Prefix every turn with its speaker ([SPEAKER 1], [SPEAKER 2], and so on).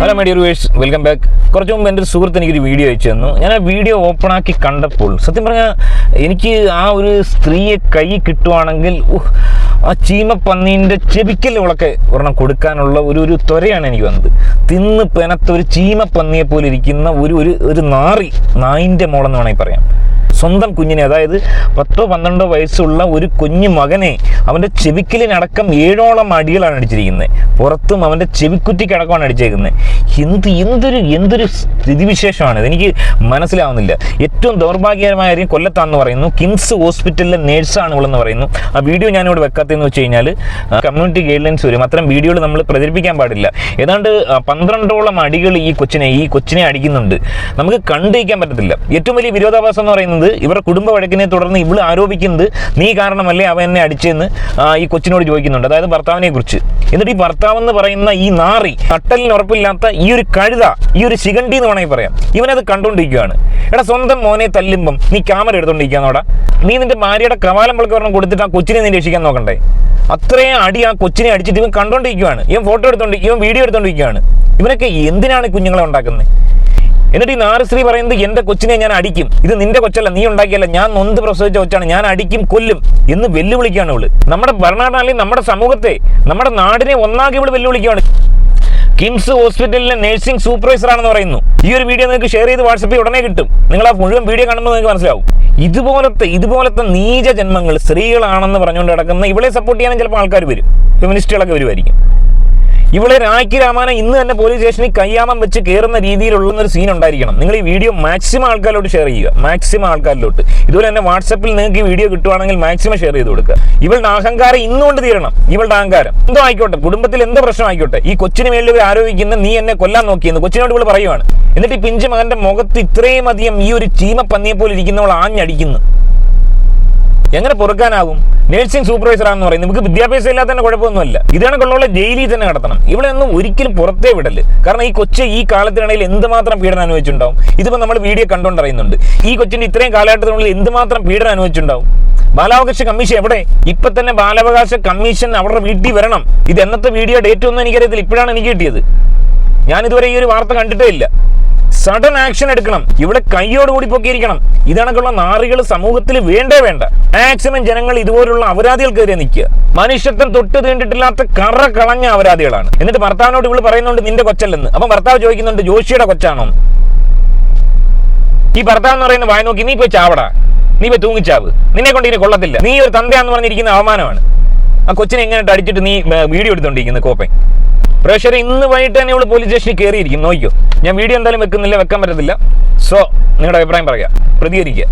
[SPEAKER 1] Hello my dear welcome back കുറച്ച് മുമ്പ് എന്റെ ഒരു സുഹൃത്ത് എനിക്കൊരു വീഡിയോ അയച്ചു തന്നു. ഞാൻ ആ വീഡിയോ ഓപ്പൺ ആക്കി കണ്ടപ്പോൾ സത്യം പറഞ്ഞാൽ എനിക്ക് ആ ഒരു സ്ത്രീയെ കൈ കിട്ടുവാണെങ്കിൽ ആ ആ ചീമപ്പന്നീന്റെ ചെവിക്കലുകളൊക്കെ ഒരെണ്ണം കൊടുക്കാനുള്ള ഒരു ഒരു ത്വരയാണ് എനിക്ക് വന്നത്. തിന്ന് പെനത്ത ഒരു ചീമപ്പന്നിയെ പോലെ ഇരിക്കുന്ന ഒരു ഒരു ഒരു നാറി നായിന്റെ മോളെന്ന് വേണമെങ്കിൽ പറയാം. സ്വന്തം കുഞ്ഞിനെ അതായത് പത്തോ പന്ത്രണ്ടോ വയസ്സുള്ള ഒരു കുഞ്ഞു മകനെ അവന്റെ ചെവിക്കലിനടക്കം ഏഴോളം അടികളാണ് അടിച്ചിരിക്കുന്നത്. പുറത്തും അവന്റെ ചെവിക്കുറ്റിക്കടക്കമാണ് അടിച്ചേക്കുന്നത്. എന്ത് എന്തൊരു എന്തൊരു സ്ഥിതിവിശേഷമാണ്. ഇതെനിക്ക് മനസ്സിലാവുന്നില്ല. ഏറ്റവും ദൗർഭാഗ്യകരമായ കാര്യം കൊല്ലത്താണെന്ന് പറയുന്നു. കിംസ് ഹോസ്പിറ്റലിലെ നേഴ്സാണ് ഇവളെന്ന് പറയുന്നു. ആ വീഡിയോ ഞാനിവിടെ വെക്കാത്തതെന്ന് വെച്ച് കഴിഞ്ഞാൽ കമ്മ്യൂണിറ്റി ഗൈഡ് ലൈൻസ് വരും. അത്തരം വീഡിയോകൾ നമ്മൾ പ്രചരിപ്പിക്കാൻ പാടില്ല. ഏതാണ്ട് പന്ത്രണ്ടോളം അടികൾ ഈ കൊച്ചിനെ ഈ കൊച്ചിനെ അടിക്കുന്നുണ്ട്. നമുക്ക് കണ്ടിരിക്കാൻ പറ്റത്തില്ല. ഏറ്റവും വലിയ വിരോധാഭാസം എന്ന് പറയുന്നത് ഇവരുടെ കുടുംബ വഴക്കിനെ തുടർന്ന് ഇവൾ ആരോപിക്കുന്നത് നീ കാരണമല്ലേ അവൻ എന്നെ അടിച്ചെന്ന് ഈ കൊച്ചിനോട് ചോദിക്കുന്നുണ്ട്. അതായത് ഭർത്താവിനെ കുറിച്ച്. എന്നിട്ട് ഈ ഭർത്താവ് എന്ന് പറയുന്ന ഈ നാറി നട്ടലിന് ഉറപ്പില്ലാത്ത ഈ ഒരു കഴുത ഈ ഒരു ശിഖണ്ഡി എന്ന് വേണമെങ്കിൽ പറയാം. ഇവനത് കണ്ടുകൊണ്ടിരിക്കുകയാണ്. എടാ സ്വന്തം മോനെ തല്ലുമ്പം നീ ക്യാമറ എടുത്തോണ്ടിരിക്കാന്നോടാ നീ നിന്റെ ഭാര്യയുടെ കവാലം പളക്ക് കൊടുത്തിട്ട് ആ കൊച്ചിനെ നീ രക്ഷിക്കാൻ നോക്കണ്ടേ? അത്രയും അടി ആ കൊച്ചിനെ അടിച്ചിട്ട് ഇവൻ കണ്ടോണ്ടിരിക്കുകയാണ് ഇവൻ ഫോട്ടോ എടുത്തോണ്ട് ഇവൻ വീഡിയോ എടുത്തോണ്ടിരിക്കുകയാണ് ഇവനൊക്കെ എന്തിനാണ് കുഞ്ഞുങ്ങളെ ഉണ്ടാക്കുന്നത് എന്നിട്ട് ഈ നാരശ്രീ പറയുന്നത് എന്റെ കൊച്ചിനെ ഞാൻ അടിക്കും. ഇത് നിന്റെ കൊച്ചല്ല നീ ഉണ്ടാക്കിയല്ല ഞാൻ നൊന്ത് പ്രസവിച്ച കൊച്ചാണ്. ഞാൻ അടിക്കും കൊല്ലും എന്ന് വെല്ലുവിളിക്കുകയാണ് ഇവൾ. നമ്മുടെ ഭരണഘടനയിൽ നമ്മുടെ സമൂഹത്തെ നമ്മുടെ നാടിനെ ഒന്നാകെ ഇവൾ വെല്ലുവിളിക്കുകയാണ്. കിംസ് ഹോസ്പിറ്റലിലെ നഴ്സിംഗ് സൂപ്പർവൈസർ ആണെന്ന് പറയുന്നു. ഈ ഒരു വീഡിയോ നിങ്ങൾക്ക് ഷെയർ ചെയ്ത് വാട്സപ്പിൽ ഉടനെ കിട്ടും. നിങ്ങൾ ആ മുഴുവൻ വീഡിയോ കാണുമ്പോൾ നിങ്ങൾക്ക് മനസ്സിലാവും. ഇതുപോലത്തെ ഇതുപോലത്തെ നീച ജന്മങ്ങൾ സ്ത്രീകളാണെന്ന് പറഞ്ഞുകൊണ്ട് കിടക്കുന്ന ഇവളെ സപ്പോർട്ട് ചെയ്യാനും ചിലപ്പോൾ ആൾക്കാർ വരും. ഫെമിനിസ്റ്റുകളൊക്കെ വരുമായിരിക്കും ഇവളെ രാഖി രാമാനെ ഇന്ന് തന്നെ പോലീസ് സ്റ്റേഷനിൽ കയ്യാമം വെച്ച് കയറുന്ന രീതിയിലുള്ള ഒരു സീൻ ഉണ്ടായിരിക്കണം. നിങ്ങൾ ഈ വീഡിയോ മാക്സിമം ആൾക്കാരിലോട്ട് ഷെയർ ചെയ്യുക. മാക്സിമം ആൾക്കാരിലോട്ട്. ഇതുപോലെ തന്നെ വാട്സപ്പിൽ നിങ്ങൾക്ക് ഈ വീഡിയോ കിട്ടുവാണെങ്കിൽ മാക്സിമം ഷെയർ ചെയ്ത് കൊടുക്കുക. ഇവളുടെ അഹങ്കാരം ഇന്നുകൊണ്ട് തീരണം. ഇവളുടെ അഹങ്കാരം. എന്തോ ആയിക്കോട്ടെ. കുടുംബത്തിൽ എന്ത് പ്രശ്നം ആയിക്കോട്ടെ. ഈ കൊച്ചിന് മേളിൽ ഇവർ ആരോപിക്കുന്ന നീ എന്നെ കൊല്ലാൻ നോക്കിയെന്ന് കൊച്ചിനോട് ഇവൾ പറയുവാണ്. എന്നിട്ട് ഈ പിഞ്ചു മകന്റെ മുഖത്ത് ഇത്രയും അധികം ഈ ഒരു ചീമ പന്നിയെ പോലെ ഇരിക്കുന്നവൾ ആഞ്ഞടിക്കുന്നു. എങ്ങനെ പൊറുക്കാനാകും? നഴ്സിംഗ് സൂപ്പർവൈസർ ആണെന്ന് പറയുന്നത് നമുക്ക് വിദ്യാഭ്യാസം ഇല്ലാത്തതിന്റെ കുഴപ്പമൊന്നുമില്ല. ഇതാണ് കൊള്ളുള്ള ജയിലിൽ തന്നെ നടത്തണം ഇവിടെ ഒന്നും ഒരിക്കലും പുറത്തേ വിടൽ. കാരണം ഈ കൊച്ച് ഈ കാലത്തിനിടയിൽ എന്തുമാത്രം പീഡനം അനുഭവിച്ചിട്ടുണ്ടാവും? ഇതിപ്പോൾ നമ്മൾ വീഡിയോ കണ്ടുകൊണ്ടറിയുന്നുണ്ട് ഈ കൊച്ചിന്റെ ഇത്രയും കാലഘട്ടത്തിനുള്ളിൽ എന്തുമാത്രം പീഡനം അനുഭവിച്ചിട്ടുണ്ടാവും? ബാലാവകാശ കമ്മീഷൻ എവിടെ? ഇപ്പൊ തന്നെ ബാലാവകാശ കമ്മീഷൻ അവരുടെ വീട്ടിൽ വരണം. ഇത് എന്നത്തെ വീഡിയോ ഡേറ്റ് ഒന്നും എനിക്കറിയത്തില്ല. ഇപ്പോഴാണ് എനിക്ക് കിട്ടിയത്. ഞാൻ ഇതുവരെ ഈ ഒരു വാർത്ത കണ്ടിട്ടേ ഇല്ല. സഡൻ ആക്ഷൻ എടുക്കണം. ഇവിടെ കൈയോടുകൂടി പൊക്കിയിരിക്കണം. ഇതണക്കുള്ള നാറികൾ സമൂഹത്തിൽ വേണ്ടേ വേണ്ട. മാക്സിമം ജനങ്ങൾ ഇതുപോലുള്ള അപരാധികൾക്കെതിരെ നിൽക്കുക. മനുഷ്യത്വം തൊട്ട് തീണ്ടിട്ടില്ലാത്ത കറ കളഞ്ഞ അപരാധികളാണ്. എന്നിട്ട് ഭർത്താവിനോട് ഇവൾ പറയുന്നുണ്ട് നിന്റെ കൊച്ചല്ലെന്ന്. അപ്പം ഭർത്താവ് ചോദിക്കുന്നുണ്ട് ജോഷിയുടെ കൊച്ചാണോ? ഈ ഭർത്താവ് എന്ന് പറയുന്ന വായ നോക്കി നീ പോയി ചാവടാ. നീ പോയി തൂങ്ങിച്ചാവ്. നിന്നെ കൊണ്ട് ഇനി കൊള്ളത്തില്ല. നീ ഒരു തന്തയാന്ന് പറഞ്ഞിരിക്കുന്ന അവമാനമാണ്. ആ കൊച്ചിനെ എങ്ങനെ അടിച്ചിട്ട് നീ വീഡിയോ എടുത്തോണ്ടിരിക്കുന്നത് കോപ്പൻ പ്രേക്ഷകർ ഇന്ന് വൈകിട്ട് തന്നെ ഇവിടെ പോലീസ് സ്റ്റേഷനിൽ കയറിയിരിക്കും നോക്കിയോ ഞാൻ വീഡിയോ എന്തായാലും വെക്കുന്നില്ല വെക്കാൻ പറ്റത്തില്ല. സോ നിങ്ങളുടെ അഭിപ്രായം പറയാം പ്രതികരിക്കുക.